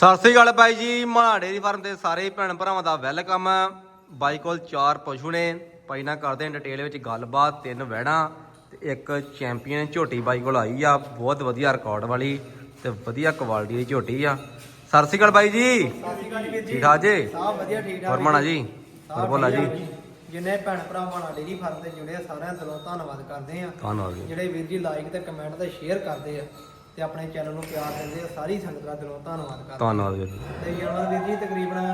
ਸਤਿ ਸ੍ਰੀ ਅਕਾਲ ਬਾਈ ਜੀ ਮਾਣਾ dairy farm ਦੇ ਸਾਰੇ ਭੈਣ ਭਰਾਵਾਂ ਦਾ ਵੈਲਕਮ। ਬਾਈ ਕੋਲ ਚਾਰ ਪਸ਼ੂ ਨੇ। ਬਾਈ ਨਾਲ ਕਰਦੇ ਹਾਂ ਡਿਟੇਲ ਵਿੱਚ ਗੱਲਬਾਤ ਤਿੰਨ ਵਹਿੜਾਂ ਤੇ ਇੱਕ ਚੈਂਪੀਅਨ ਝੋਟੀ ਬਾਈ ਕੋਲ ਆਈ ਆ। ਬਹੁਤ ਵਧੀਆ ਰਿਕਾਰਡ ਵਾਲੀ ਤੇ ਵਧੀਆ ਕੁਆਲਿਟੀ ਦੀ ਝੋਟੀ ਆ। ਸਤਿ ਸ੍ਰੀ ਅਕਾਲ ਬਾਈ ਜੀ। ਠੀਕ ਠਾਕ ਜੀ? ਸਭ ਵਧੀਆ ਠੀਕ ਠਾਕ ਜੀ? ਬੋਲਾ ਜੀ? ਜਿੰਨੇ ਭੈਣ ਭਰਾ ਮਾਣਾ ਡੇਰੀ ਫਾਰਮ ਤੇ ਜੁੜੇ ਸਾਰਿਆਂ ਦਾ ਦਿਲੋਂ ਧੰਨਵਾਦ ਕਰਦੇ ਆ ਧੰਨਵਾਦ ਜਿਹੜੇ ਵੀਰ ਜੀ ਲਾਈਕ ਤੇ ਕਮੈਂਟ ਤੇ ਸ਼ੇਅਰ ਕਰਦੇ ਆ। ਤੇ ਆਪਣੇ ਚੈਨਲ ਨੂੰ ਪਿਆਰ ਦਿੰਦੇ ਆ। ਸਾਰੀ ਸੰਗਤ ਦਾ ਦਿਲੋਂ ਧੰਨਵਾਦ ਕਰਦੇ ਧੰਨਵਾਦ ਜੀ। ਤੇ ਜਨਵਰ ਵੀਰ ਜੀ ਤਕਰੀਬਨ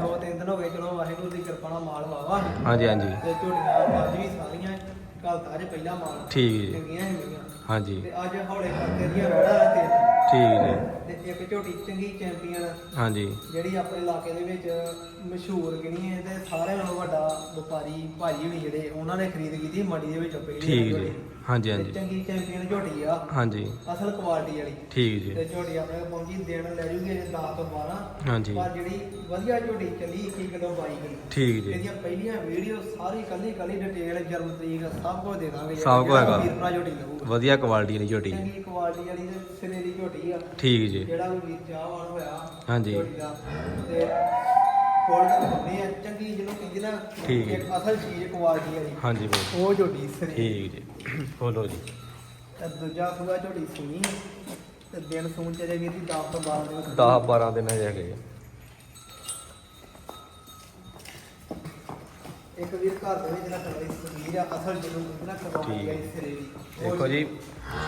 2-3 ਦਿਨ ਹੋ ਗਏ ਚਲੋ ਵਾਹਿਗੁਰੂ ਦੀ ਕਿਰਪਾ ਨਾਲ ਮਾਲ ਵਾਵਾ ਸੀ ਹਾਂਜੀ ਹਾਂਜੀ। ਤੇ ਝੋਟੀਆਂ ਅੱਜ ਵੀ ਸਾਰੀਆਂ ਕੱਲ ਤਾਂ ਅੱਜ ਪਹਿਲਾ ਮਾਲ ਠੀਕ ਜੀ। ਚੰਗੀਆਂ ਹੈਗੀਆਂ ਹਾਂਜੀ। ਤੇ ਅੱਜ ਹੌਲੇ ਕਰਕੇ ਦੀਆਂ ਵੜਾ ਤੇ ਠੀਕ ਜੀ ਤੇ ਇੱਕ ਝੋਟੀ ਚੰਗੀ ਚੈਂਪੀਅਨ ਹਾਂਜੀ। ਜਿਹੜੀ ਆਪਣੇ ਇਲਾਕੇ ਦੇ ਵਿੱਚ ਮਸ਼ਹੂਰ ਗਿਣੀ ਹੈ ਤੇ ਸਾਰਿਆਂ ਨਾਲੋਂ ਵੱਡਾ ਵਪਾਰੀ ਭਾਜੀ ਵੀ ਜਿਹੜੇ ਉਹਨਾਂ ਨੇ ਖਰੀਦ ਕੀਤੀ ਮੰਡੀ ਦੇ ਵਿੱਚੋਂ ਪਹਿਲੀ ਠੀਕ। ਜੀ ਹਾਂਜੀ ਹਾਂਜੀ। ਚੰਗੀ ਚੈਂਪੀਅਨ ਝੋਟੀ ਆ। ਹਾਂਜੀ। ਅਸਲ ਕੁਆਲਿਟੀ ਵਾਲੀ। ਠੀਕ ਜੀ। ਤੇ ਝੋਟੀ ਆਪਣੇ ਕੋਲ ਪਹੁੰਚੀ ਦੇਣ ਲੈ ਜੂਗੀ ਇਹ 10 ਤੋਂ 12 ਹਾਂਜੀ। ਪਰ ਜਿਹੜੀ ਵਧੀਆ ਝੋਟੀ ਚੱਲੀ 21 ਕਿਲੋ 22 ਕਿਲੋ ਠੀਕ ਜੀ। ਇਹਦੀਆਂ ਪਹਿਲੀਆਂ ਵੀਡੀਓ ਸਾਰੀ ਕੱਲੀ ਕੱਲੀ ਡਿਟੇਲ ਜਨਮ ਤਰੀਕ ਸਭ ਕੁਝ ਦੇ ਦਾਂਗੇ ਸਭ ਕੁਝ ਹੈਗਾ। ਵੀਰ ਭਰਾ ਝੋਟੀ ਵਧੀਆ ਕੁਆਲਿਟੀ ਦੀ ਝੋਟੀ ਚੰਗੀ ਕੁਆਲਿਟੀ ਵਾਲੀ ਤੇ ਸਿਰੇ ਦੀ ਝੋਟੀ ਆ। ਠੀਕ ਜੀ। ਜਿਹੜਾ ਵੀ ਵੀਰ ਚਾਹਵਾਨ ਹੋਇਆ ਹਾਂਜੀ। ਝੋਟੀ ਦਾ। ਤੇ ਕੋਲ ਤੱਕ ਬੰਨੇ ਆ ਚੰਗੀ ਜਿਹਨੂੰ ਕਹਿੰਦੇ ਨਾ ਠੀਕ ਹੈ। ਇੱਕ ਅਸਲ ਚੀਜ਼ ਕੁਆਲਿਟੀ ਵਾਲੀ ਹਾਂਜੀ ਬਾਈ। ਉਹ ਝੋਟੀ ਸਿਰੇ ਠੀਕ ਜੀ। ਬੋਲੋ ਜੀ। ਤੇ ਦੂਜਾ ਸੂਆ ਝੋਟੀ ਸੁਣੀ ਤੇ ਦਿਨ ਸੂਣ ਚਲੇ ਵੀਰ ਦੀ 10 ਤੋਂ 12 ਦੇ ਵਿੱਚ 10 12 ਦਿਨ ਹਜੇ ਹੈਗੇ ਇੱਕ ਵੀਰ ਘਰ ਦੇ ਵਿੱਚ ਰੱਖਣ ਵਾਲੀ ਤਸਵੀਰ ਆ ਅਸਲ ਜਿਹਨੂੰ ਕਹਿੰਦੇ ਨਾ ਕੁਆਲਿਟੀ ਠੀਕ। ਹੈ। ਵਾਲੀ ਸਿਰੇ ਦੀ ਉਹ ਦੇਖੋ ਜੀ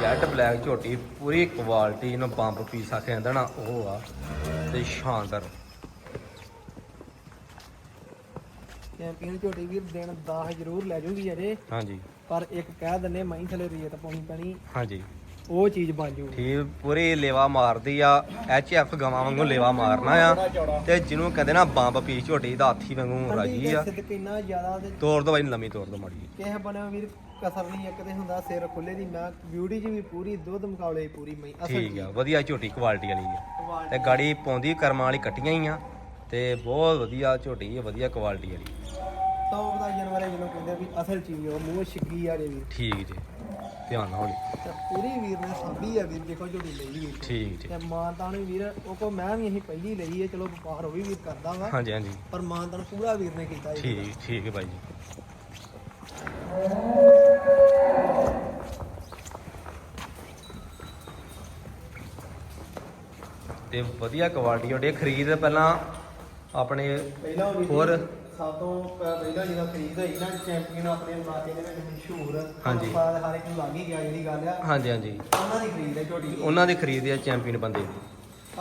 ਜੈਟ ਬਲੈਕ ਝੋਟੀ ਪੂਰੀ ਕੁਆਲਿਟੀ ਇਹਨੂੰ ਬੰਬ ਪੀਸ ਆਖਿਆ ਜਾਂਦਾ ਨਾ ਉਹ ਆ ਤੇ ਸ਼ਾਨਦਾਰ। ਚੈਂਪੀਅਨ ਝੋਟੀ ਵੀਰ ਦਿਨ 10 ਜ਼ਰੂਰ ਲੈ ਜੂਗੀ ਅਜੇ। ਹਾਂਜੀ। ਪਰ ਇੱਕ ਕਹਿ ਦਿੰਨੇ ਮਹੀਂ ਥਲੇ ਰੇਤ ਪਾਉਣੀ ਪੈਣੀ। ਹਾਂਜੀ। ਉਹ ਚੀਜ਼ ਬਣ ਜੂ। ਠੀਕ ਪੂਰੀ ਲੇਵਾ ਮਾਰਦੀ ਆ ਐਚ ਐਫ ਗਵਾਂ ਵਾਂਗੂ ਲੇਵਾ ਮਾਰਨਾ ਆ। ਤੇ ਜਿਹਨੂੰ ਕਹਿੰਦੇ ਨਾ ਬੰਬ ਪੀਸ ਝੋਟੀ ਦਾ ਹਾਥੀ ਵਾਂਗੂ ਰਾਜੀ ਆ। ਜ਼ਿਆਦਾ ਤੇ ਤੋੜ ਦੋ ਬਾਈ ਲੰਮੀ ਤੋੜ ਦੋ ਮਾੜੀ। ਕਿਸੇ ਬਣਿਆ ਵੀਰ ਕਸਰ ਨਹੀਂ ਇੱਕ ਤੇ ਹੁੰਦਾ ਸਿਰ ਖੁੱਲੇ ਦੀ ਮੈਂ ਬਿਊਟੀ ਚ ਵੀ ਪੂਰੀ ਦੁੱਧ ਮੁਕਾਬਲੇ ਪੂਰੀ ਮਈ ਅਸਲ ਠੀਕ ਆ ਵਧੀਆ ਝੋਟੀ ਕੁਆਲਿਟੀ ਵਾਲੀ ਆ। ਤੇ ਗਾੜੀ ਪਾਉਂਦੀ ਕਰਮਾਂ ਵਾਲੀ ਕੱਟੀਆਂ ਹੀ ਆ। ਤੇ ਬਹੁਤ ਵਧੀਆ ਝੋਟੀ ਆ ਵਧੀਆ ਕੁਆਲਿਟੀ ਵਾਲੀ। ਟੌਪ ਦਾ ਜਨਵਰੇ ਜਿਹਨੂੰ ਕਹਿੰਦੇ ਵੀ ਅਸਲ ਚੀਜ਼ ਉਹ ਮੂੰਹ ਛਿੱਗੀ ਆ ਜੇ ਵੀਰ ਠੀਕ ਜੀ। ਧਿਆਨ ਨਾਲ ਹੌਲੀ। ਤੇ ਪੂਰੀ ਵੀਰ ਨੇ ਸਾਂਭੀ ਆ ਵੀਰ ਦੇਖੋ ਝੋਟੀ ਲਈ ਵੀਰ ਠੀਕ ਜੀ ਤੇ ਮਾਨਤਾਨ ਵੀ ਵੀਰ ਉਹ ਕੋ ਮੈਂ ਵੀ ਅਸੀਂ ਪਹਿਲੀ ਲਈ ਹੈ ਚਲੋ ਵਪਾਰ ਉਹ ਵੀ ਵੀਰ ਕਰਦਾ ਵਾ। ਹਾਂਜੀ ਹਾਂਜੀ। ਪਰ ਮਾਨਤਾਨ ਪੂਰਾ ਵੀਰ ਨੇ ਕੀਤਾ ਜੀ ਠੀਕ ਠੀਕ ਹੈ ਬਾਈ ਜੀ। ਤੇ ਵਧੀਆ ਕੁਆਲਿਟੀ ਉਹਦੇ ਖਰੀਦ ਪਹਿਲਾਂ ਆਪਣੇ ਪਹਿਲਾਂ ਹੋਰ? ਸਭ ਤੋਂ ਪ- ਪਹਿਲਾਂ ਜਿਹੜਾ ਖਰੀਦ ਹੋਈ ਨਾ ਚੈਂਪੀਅਨ ਆਪਣੇ ਇਲਾਕੇ ਦੇ ਵਿੱਚ ਮਸ਼ਹੂਰ। ਹਾਂਜੀ। ਆਪਾਂ ਹਰ ਇੱਕ ਨੂੰ ਲੱਗ ਹੀ ਗਿਆ ਜਿਹੜੀ ਗੱਲ ਆ। ਹਾਂਜੀ ਹਾਂਜੀ। ਉਹਨਾਂ ਦੀ ਖਰੀਦ ਹੈ ਝੋਟੀ। ਉਹਨਾਂ ਦੀ ਖਰੀਦ ਆ ਚੈਂਪੀਅਨ ਬੰਦੇ ਦੀ।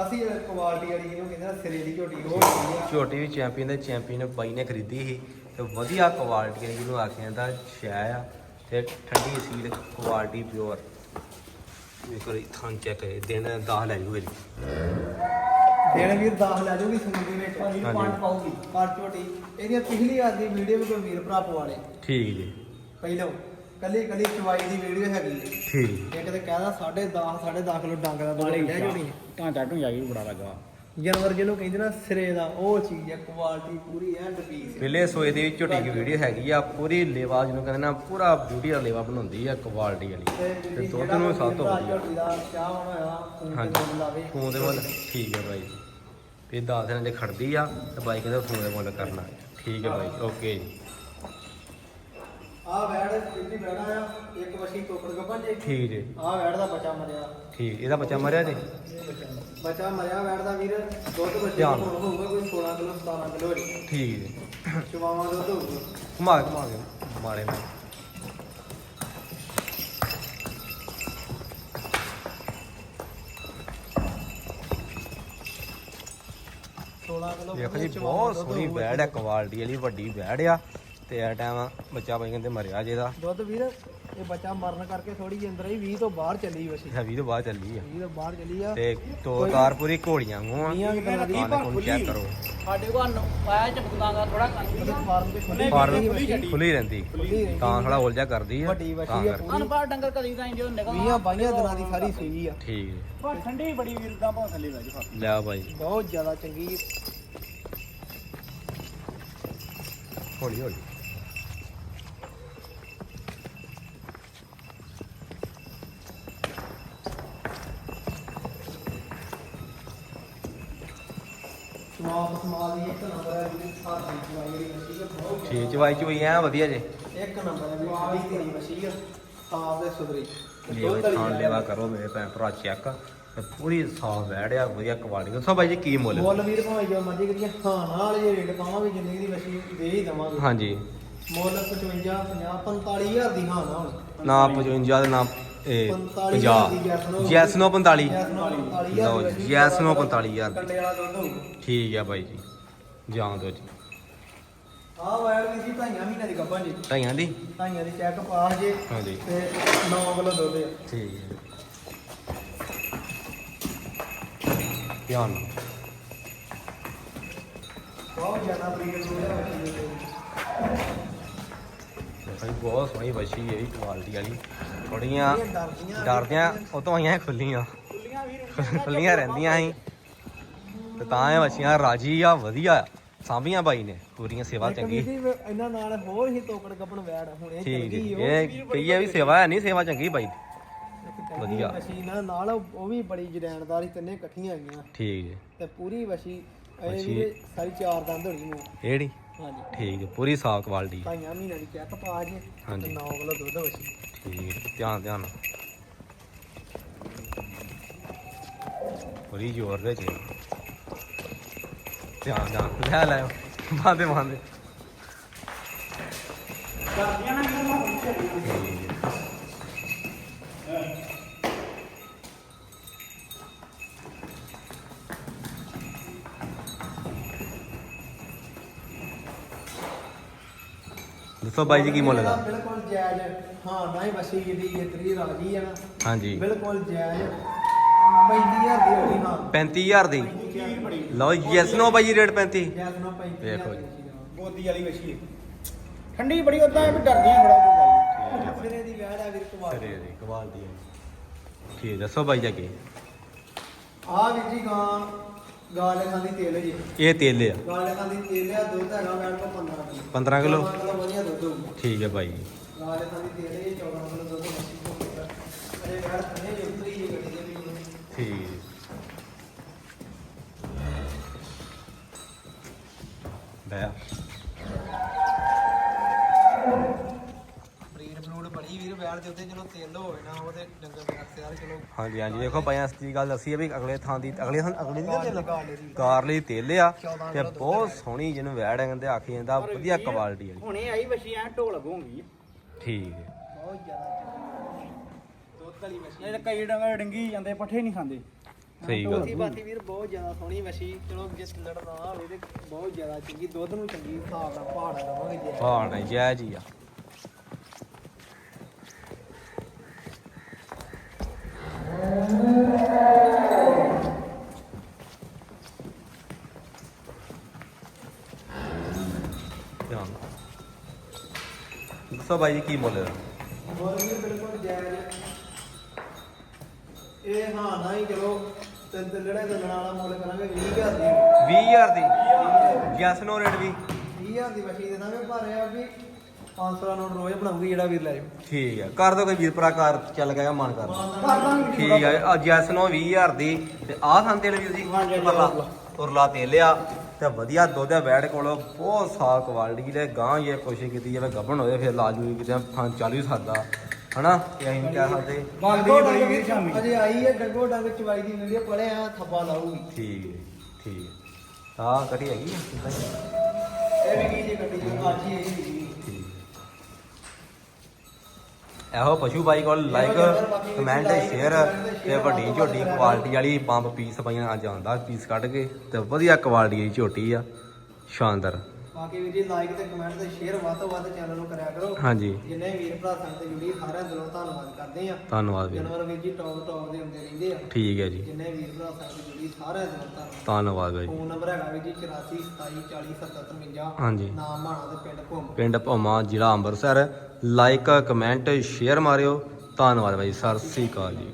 ਅਸੀਂ ਕੁਆਲਿਟੀ ਵਾਲੀ ਜਿਹਨੂੰ ਕਹਿੰਦੇ ਨਾ ਸਿਰੇ ਦੀ ਝੋਟੀ ਉਹ ਲਈ ਆ। ਛੋਟੀ ਵੀ ਚੈਂਪੀਅਨ ਦੇ ਚੈਂਪੀਅਨ ਬਾਈ ਨੇ ਖਰੀਦੀ ਸੀ। ਤੇ ਵਧੀਆ ਕੁਆਲਿਟੀ ਦੀ ਜਿਹਨੂੰ ਆਖਿਆ ਜਾਂਦਾ ਸ਼ੈ ਆ। ਤੇ ਠੰਡੀ ਸੀਲ ਕੁਆਲਿਟੀ ਪਿਓਰ ਦੇਖੋ ਇਹ ਥਾਂ ਚੈੱਕ ਕਰੇ ਦਿਨ 10 ਲੈ ਜੂ। ਇਹਦੀ ਦੇਣ ਵੀਰ 10 ਲੈ ਜੂਗੀ ਸੁਣ ਦੇ ਪਾਉਗੀ ਪਰ ਝੋਟੀ। ਇਹਦੀਆਂ ਪਿਛਲੀ ਵਾਰ ਦੀ ਵੀਡੀਓ ਵੀ ਕੋਈ ਵੀਰ ਭਰਾ ਪਵਾਲੇ। ਠੀਕ ਜੀ। ਪਹਿਲਾਂ ਕੱਲੀ ਕੱਲੀ ਚਵਾਈ ਦੀ ਵੀਡੀਓ ਹੈਗੀ ਹੈ। ਠੀਕ ਇੱਕ ਤੇ ਕਹਿੰਦਾ 10.5 10.5 ਕਿਲੋ ਡੰਗ ਦਾ ਦੁੱਧ ਲੈ ਝੋਟੀ ਢਾਂਚਾ ਢੁੰਜਾ ਵੀ ਬੜਾ ਲੱਗਾ ਜਾਨਵਰ ਜਿਹਨੂੰ ਕਹਿੰਦੇ ਨਾ ਸਿਰੇ ਦਾ ਉਹ ਚੀਜ਼ ਹੈ ਕੁਆਲਿਟੀ ਪੂਰੀ ਐਂਡ ਪੀਸ ਪਹਿਲੇ ਸੋਏ ਦੀ ਝੋਟੀ ਦੀ ਵੀਡੀਓ ਹੈਗੀ ਆ ਪੂਰੀ ਲੇਵਾ ਜਿਹਨੂੰ ਕਹਿੰਦੇ ਨਾ ਪੂਰਾ ਬਿਊਟੀ ਦਾ ਲੇਵਾ ਬਣਾਉਂਦੀ ਆ ਕੁਆਲਿਟੀ ਵਾਲੀ। ਤੇ ਦੁੱਧ ਨੂੰ ਸਭ ਤੋਂ ਵਧੀਆ। ਝੋਟੀ ਦਾ ਚਾਹ ਹੋਇਆ ਫੋਨ ਹਾਂਜੀ। ਤੇ ਮੁੱਲ ਲਾਵੇ ਫੋਨ ਦੇ ਮੁੱਲ ਠੀਕ ਹੈ ਬਾਈ ਫਿਰ 10 ਦਿਨਾਂ ਦੇ ਖੜਦੀ ਆ ਤੇ ਬਾਈ ਕਹਿੰਦਾ ਫੋਨ ਮੁੱਲ ਕਰਨਾ। ਠੀਕ ਹੈ ਬਾਈ ਓਕੇ ਜੀ। ਆ ਵੈੜ ਕਿੰਨੀ ਵੈੜਾ ਆ? ਇੱਕ ਵਸੀ ਟੋਕਰ ਗੱਪਾਂ ਜੇ। ਠੀਕ ਜੀ। ਆ ਵੈੜ ਦਾ ਬੱਚਾ ਮਰਿਆ। ਠੀਕ ਇਹਦਾ ਬੱਚਾ ਮਰਿਆ ਜੀ? ਬੱਚਾ ਮਰਿਆ ਵੈੜ ਦਾ ਵੀਰ। ਦੁੱਧ ਬੱਚੇ ਹੋਊਗਾ ਕੋਈ 16 ਕਿਲੋ 17 ਕਿਲੋ ਠੀਕ ਜੀ। ਚਵਾਵਾਂ ਦੁੱਧ ਹੋਊਗਾ। ਘੁਮਾ ਘੁਮਾ ਕੇ ਮਾਰੇ ਮੈਂ 16 ਕਿਲੋ ਦੇਖੋ ਜੀ ਬਹੁਤ ਸੋਹਣੀ। ਬੈੜ ਹੈ ਕੁਆਲਿਟੀ ਵਾਲੀ ਵੱਡੀ ਬੈੜ ਆ ਤੇ ਇਹ ਟਾਈਮ ਬੱਚਾ ਬਾਈ ਕਹਿੰਦੇ ਮਰਿਆ ਜਿਹਦਾ ਦੁੱਧ ਵੀਰ ਇਹ ਬੱਚਾ ਮਰਨ ਕਰਕੇ ਥੋੜੀ ਜਿਹੀ ਅੰਦਰ ਹੀ 20 ਤੋਂ ਬਾਹਰ ਚੱਲੀ ਵਸੀ ਹੈਵੀ ਤੋਂ ਬਾਅਦ ਚੱਲੀ ਆ। 20 ਤੋਂ ਬਾਹਰ ਚੱਲੀ ਆ। ਤੇ ਦੋ ਤਾਰ ਪੂਰੀ ਘੋੜੀਆਂ ਵਾਂਗੂ ਆ। ਦੀ ਆਹ ਦੇਖੋ ਚੈੱਕ ਕਰੋ। ਸਾਡੇ ਕੋਲ ਆਇਆ ਝਪਕਦਾ ਦਾ ਥੋੜਾ ਫਾਰਮ ਤੇ ਖੁੱਲੀ ਫਾਰਮ ਖੁੱਲੀ ਰਹਿੰਦੀ। ਤਾਂ ਥੋੜਾ ਉਲਝਾ ਕਰਦੀ ਆ। ਵੱਡੀ ਵਸੀ ਤਾਂ ਆ। ਕਰਕੇ। ਡੰਗਰ ਕਦੀ ਤਾਂ ਜੋ ਨਿਕਲ 20 22 ਦਿਨਾਂ ਦੀ ਸਾਰੀ ਸੂਈ ਆ। ਠੀਕ ਜੀ ਪਰ ਠੰਡੀ ਬੜੀ ਵੀਰ ਦਾ ਭਾਂ ਥੱਲੇ ਵਜ ਫਾ ਲਿਆ ਬਾਈ। ਬਹੁਤ ਜ਼ਿਆਦਾ ਚੰਗੀ। ਹੌਲੀ ਹੌਲੀ। ਨਾਪ ਸਮਾਲ ਦੀ ਇੱਕ ਨੰਬਰ ਹੈ ਜੀ ਹੱਥ ਦੀ ਚਵਾਈ ਜਿਹੜੀ ਮੱਛੀ ਹੈ ਬਹੁਤ ਠੀਕ ਚਵਾਈ ਚੁਈ ਐ ਵਧੀਆ ਜੇ। ਇੱਕ ਨੰਬਰ ਹੈ ਵੀ ਆਲੀ ਤੇਰੀ ਮੱਛੀ ਆ ਸਾਫ਼ ਤੇ ਸੁਥਰੀ ਲੈ ਬਈ ਖਾਣ ਲੈਵਾ ਕਰੋ ਮੇਰੇ ਭੈਣ ਭਰਾ ਚੈੱਕ। ਤੇ ਪੂਰੀ ਸਾਫ਼ ਵੈੜਿਆ ਵਧੀਆ ਕੁਆਲਿਟੀ ਦੱਸੋ ਬਾਈ ਜੀ ਕੀ ਮੁੱਲ? ਮੁੱਲ ਵੀਰ ਭਾਵੇਂ ਜੋ ਮਰਜ਼ੀ ਕਰੀਏ ਹਾਂ ਨਾਲ ਜੇ ਰੇਟ ਪਾਵਾਂਗੇ ਜਿੰਨੀ ਦੀ ਮੱਛੀ ਦੇ ਹੀ ਦਵਾਂਗੇ। ਹਾਂਜੀ। ਮੁੱਲ 55 50 45000 ਦੀ ਹਾਂ ਨਾ ਹੁਣ ਨਾ 55 ਦੇ ਨਾ ਇਹ 45,000 ਦੀ 50 ਜੈਸ ਨੋ 45 ਜੈਸ ਨਾਲ 45000 ਲਓ ਜੀ, ਜੈਸ ਨੂੰ 45,000 ਦੀ। ਕੰਡੇ ਵਾਲਾ ਦੁੱਧ ਹੋਊਗਾ ਠੀਕ ਆ ਬਾਈ ਜੀ। ਜਾਣ ਦੋ ਜੀ। ਆਹ ਵਾਇਰ ਵੀ ਸੀ ਢਾਈਆਂ ਮਹੀਨਿਆਂ ਦੀ ਗੱਭਣ ਜੀ। ਢਾਈਆਂ ਦੀ? ਢਾਈਆਂ ਦੀ ਚੈੱਕ ਪਾਸ ਜੇ ਹਾਂਜੀ। ਤੇ 9 ਕਿਲੋ ਦੁੱਧ ਆ। ਠੀਕ ਹੈ ਧਿਆਨ ਨਾਲ। ਬਹੁਤ ਜ਼ਿਆਦਾ ਬਰੀਡ ਆ ਦੇਖੋ ਜੀ ਬਹੁਤ ਸੋਹਣੀ ਬੱਛੀ ਹੈ ਇਹ ਕੁਆਲਿਟੀ ਵਾਲੀ। ਥੋੜੀਆਂ ਡਰਦੀਆਂ ਉਹ ਤੋਂ ਆਈਆਂ ਖੁੱਲੀਆਂ ਖੁੱਲੀਆਂ ਰਹਿੰਦੀਆਂ ਸੀ ਤੇ ਤਾਂ ਇਹ ਬੱਚੀਆਂ ਰਾਜੀ ਆ ਵਧੀਆ। ਸਾਂਭੀਆਂ ਬਾਈ ਨੇ ਪੂਰੀਆਂ ਸੇਵਾ ਚੰਗੀ ਵੀਰ ਜੀ ਇਹਨਾਂ ਨਾਲ ਹੋਰ ਹੀ ਤੋਕੜ ਗੱਭਣ ਵੈੜ ਹੁਣ ਇਹ ਠੀਕ ਹੈ ਵੀ ਸੇਵਾ ਹੈ ਨਹੀਂ ਸੇਵਾ ਚੰਗੀ ਬਾਈ ਦੀ। ਵਧੀਆ। ਮਸ਼ੀਨ ਨਾਲ ਉਹ ਵੀ ਬੜੀ ਜਰੈਣਦਾਰ ਸੀ ਤਿੰਨੇ ਇਕੱਠੀਆਂ ਆਈਆਂ ਠੀਕ ਹੈ ਤੇ ਪੂਰੀ ਵਸ਼ੀ ਇਹ। ਵੀ ਸਾਰੀ ਚਾਰ ਦੰਦ ਹੋਣੀ ਨੂੰ ਕਿਹੜੀ ਹਾਂਜੀ। ਠੀਕ ਹੈ ਪੂਰੀ ਸਾਫ਼ ਕੁਆਲਿਟੀ ਢਾਈਆਂ ਮਹੀਨਿਆਂ ਦੀ ਚੈੱਕ ਪਾ ਜੇ ਹਾਂਜੀ। 9 ਕਿਲੋ ਦੁੱਧ ਵਸ਼ੀ ਠੀਕ ਹੈ ਧਿਆਨ ਧਿਆਨ ਨਾਲ। ਬੜੀ ਜ਼ੋਰ ਦੇ ਚ ਧਿਆਨ ਧਿਆਨ ਲੈ ਲੈ ਬਾਂਦੇ ਬਾਂਦੇ। ਕਰਦੀਆਂ ਨਾ ਇਹਨਾਂ ਠੀਕ ਦੱਸੋ ਬਾਈ ਜੀ ਕੀ ਮੁੱਲ ਦਾ? ਬਿਲਕੁਲ ਜਾਇਜ਼। ਹਾਂ ਨਾ ਹੀ ਵਸ਼ੀ ਜਿਹੜੀ ਜਿੱਤਰੀ ਰਾਜੀ ਆ ਨਾ। ਹਾਂਜੀ। ਬਿਲਕੁਲ ਜਾਇਜ਼। 35000 ਦੀ ਹੋਣੀ ਹਾਂ। 35000 ਦੀ? ਖੀਰ ਬੜੀ ਲਓ ਯੈਸ ਨੋ ਬਾਈ ਰੇਟ 35 ਜੈਸ ਨੂੰ 35000 ਦੇਖੋ ਜੀ। ਦੀ। ਗੋਦੀ ਵਾਲੀ ਵਸ਼ੀ ਹੈ ਠੰਡੀ ਬੜੀ ਉਦਾਂ ਵੀ ਡਰਦੀਆਂ ਬੜਾ ਕੋਈ ਗੱਲ ਇਹਦੀ ਵੈੜ ਆ ਵੀਰ ਕੁਮਾਰ ਕਰੇ ਦੀ ਕੁਆਲਿਟੀ ਹੈ ਠੀਕ ਦੱਸੋ ਬਾਈ ਜੀ ਅੱਗੇ। ਆ ਵੀਰ ਜੀ ਗਾਂ ਗਾਂ ਦੇ ਖਾਂਦੀ ਤੇਲ ਜੀ। ਇਹ ਤੇਲ ਆ। ਗਾਂ ਦੇ ਖਾਂਦੀ ਤੇਲ ਆ ਦੁੱਧ ਹੈਗਾ ਵੈੜ ਕੋ 15 ਕਿਲੋ। 15 ਕਿਲੋ 15 ਕਿਲੋ ਵਧੀਆ ਦੁੱਧ ਹੋਊਗਾ ਠੀਕ ਹੈ ਭਾਈ। ਗਾਂ ਦੇ ਖਾਂਦੀ 14 ਕਿਲੋ ਦੁੱਧ ਮੱਛੀ ਤੋਂ ਅਰੇ ਵੈੜ ਥੱਲੇ ਜੀ ਉਤਰੀ ਗੱਡੀ ਦੇ ਵਿੱਚ ਠੀਕ। ਬੈ ਬਰੀਡ ਵੈੜ ਦੇ ਉੱਤੇ ਚਲੋ ਤੇਲ ਹੋਵੇ ਨਾ ਉਹਦੇ ਡੰਗਰ ਦੇ ਰਸਤੇ ਯਾਰ ਚਲੋ ਹਾਂਜੀ ਹਾਂਜੀ। ਦੇਖੋ ਭਾਈਆਂ ਸੱਚੀ ਗੱਲ ਦੱਸੀ ਹੈ ਵੀ ਅਗਲੇ ਥਾਂ ਦੀ ਅਗਲੇ ਥਾਂ ਅਗਲੇ ਦੀ ਕਾਰ ਲਈ ਤੇਲ। ਆ ਤੇ ਬਹੁਤ ਸੋਹਣੀ ਜਿਹਨੂੰ ਵੈੜ ਕਹਿੰਦੇ ਆਖੀ ਜਾਂਦਾ ਵਧੀਆ ਕੁਆਲਿਟੀ ਵਾਲੀ। ਹੁਣੇ ਆਈ ਵਸ਼ੀ ਐ ਢੋਲ ਗੂੰਗੀ ਠੀਕ ਹੈ। ਬਹੁਤ ਜ਼ਿਆਦਾ ਦੁੱਧ ਵਾਲੀ ਇਹ ਤਾਂ ਕਈ ਡੰਗਰ ਡੰਗੀ ਜਾਂਦੇ ਪੱਠੇ ਨਹੀਂ ਖਾਂਦੇ। ਸਹੀ ਗੱਲ। ਬਾਤੀ ਬਾਤੀ ਵੀਰ ਬਹੁਤ ਜ਼ਿਆਦਾ ਸੋਹਣੀ ਮੱਛੀ। ਚਲੋ ਜੇ ਲੜ ਨਾ ਹੋਵੇ ਤੇ ਬਹੁਤ ਜ਼ਿਆਦਾ ਚੰਗੀ। ਦੁੱਧ ਨੂੰ ਚੰਗੀ ਹਿਸਾਬ ਨਾਲ ਪਹਾੜਾ ਲਵਾਂਗੇ ਜੇ। ਹਾਂ ਨਹੀਂ ਜੈ ਜੀ ਆ ਧਿਆਨ ਨਾਲ। ਦੱਸੋ ਬਾਈ ਜੀ ਕੀ ਮੁੱਲ ਵੀ ਬਿਲਕੁਲ ਜਾਇਜ਼ ਇਹ ਹਾਂ ਨਾ ਹੀ ਚਲੋ ਤੇ ਤੇ ਲੜੇ ਦੰਦਣ ਵਾਲਾ ਮੁੱਲ ਕਰਾਂਗੇ 20000 ਦੀ। 20000 ਦੀ? ਨੋ ਰੇਟ ਵੀ 20000 ਦੀ ਮੱਛੀ ਦੇ ਦਾਂਗੇ ਪਰ ਇਹ ਆ ਵੀ 500 ਦਾ ਨੋਟ ਰੋਜ਼ ਬਣਾਉਂਗੀ ਜਿਹੜਾ ਵੀਰ ਲੈ ਜਾਓ ਠੀਕ ਹੈ। ਕਰ ਦੋ ਕੋਈ ਵੀਰ ਭਰਾ ਕਾਰ ਚੱਲ ਗਿਆ ਮਨ ਕਰ ਠੀਕ ਹੈ। ਆ ਨੋ 20000 ਦੀ। ਤੇ ਆਹ ਥਾਂ ਤੇਲ ਵੀਰ ਜੀ ਹਾਂਜੀ, ਹਾਂਜੀ, ਪਰਲਾ ਉਰਲਾ। ਉਰਲਾ ਤੇਲ ਆ ਤੇ ਵਧੀਆ ਦੁੱਧ ਆ ਬੈੜ ਕੋਲ ਬਹੁਤ ਸਾਫ਼ ਕੁਆਲਿਟੀ ਦੇ ਗਾਂ ਇਹ ਕੋਸ਼ਿਸ਼ ਕੀਤੀ ਜਾਵੇ ਗੱਭਣ ਹੋਵੇ ਫਿਰ ਲਾਜੂ ਕਿਤੇ ਥਾਂ ਚੱਲ ਵੀ ਸਕਦਾ। ਹਨਾ? ਤੇ ਅਸੀਂ ਕਹਿ ਸਕਦੇ। ਬੰਦੀ ਡੰਗੋ ਬੜੀ ਡੰਗ ਵੀਰ ਸ਼ਾਮੀ। ਅਜੇ ਆਈ ਹੈ ਡੰਗੋ ਡੰਗ ਚਵਾਈ ਦੀ ਵੀਡੀਓ ਪੜੇ ਆ ਥੱਬਾ ਲਾਊਗੀ। ਠੀਕ ਹੈ ਠੀਕ ਹੈ। ਹਾਂ ਕਟੀ ਹੈਗੀ ਹੀ? ਇਹ ਵੀ ਕੀ ਜੀ ਗੱਡੀ ਜੋ ਅੱਜ ਹੀ ਇਹੋ ਪਸ਼ੂ ਬਾਈ ਕੋਲ ਲਾਈਕ ਕਮੈਂਟ ਸ਼ੇਅਰ ਤੇ ਵੱਡੀ ਝੋਟੀ ਕੁਆਲਿਟੀ ਵਾਲੀ ਬੰਬ ਪੀਸ ਪਈਆਂ ਅੱਜ ਆਉਂਦਾ ਪੀਸ ਕੱਢ ਕੇ ਤੇ ਵਧੀਆ ਕੁਆਲਿਟੀ ਦੀ ਝੋਟੀ ਆ। ਸ਼ਾਨਦਾਰ। ਬਾਕੀ ਵੀਰ ਜੀ ਲਾਈਕ ਤੇ ਕਮੈਂਟ ਤੇ ਸ਼ੇਅਰ ਵੱਧ ਤੋਂ ਵੱਧ ਚੈਨਲ ਨੂੰ ਕਰਿਆ ਕਰੋ। ਹਾਂਜੀ। ਜਿੰਨੇ ਵੀਰ ਭਰਾ ਸੰਗ ਤੇ ਜੁੜੀ ਸਾਰਿਆਂ ਦਿਲੋਂ ਧੰਨਵਾਦ ਕਰਦੇ ਆ ਧੰਨਵਾਦ ਵੀਰ। ਜਾਨਵਰ ਵੀਰ ਜੀ ਟੌਪ ਟੌਪ ਦੇ ਹੁੰਦੇ ਰਹਿੰਦੇ ਆ। ਠੀਕ ਹੈ ਜੀ। ਜਿੰਨੇ ਵੀਰ ਭਰਾ ਸੰਗ ਤੇ ਜੁੜੀ ਸਾਰਿਆਂ ਦਿਲੋਂ ਧੰਨਵਾਦ। ਧੰਨਵਾਦ ਬਾਈ ਫੋਨ ਨੰਬਰ ਹੈਗਾ ਵੀਰ ਜੀ 84 27 40 70 53 ਹਾਂਜੀ। ਨਾਮ ਮਾਣਾ ਤੇ ਪਿੰਡ ਘੁੰਮ ਪਿੰਡ ਭੋਮਾ ਜ਼ਿਲ੍ਹਾ ਅੰਮ੍ਰਿਤਸਰ। ਲਾਈਕ ਕਮੈਂਟ ਸ਼ੇਅਰ ਮਾਰਿਓ। ਧੰਨਵਾਦ ਬਾਈ ਸਤਿ ਸ੍ਰੀ ਅਕਾਲ ਜੀ।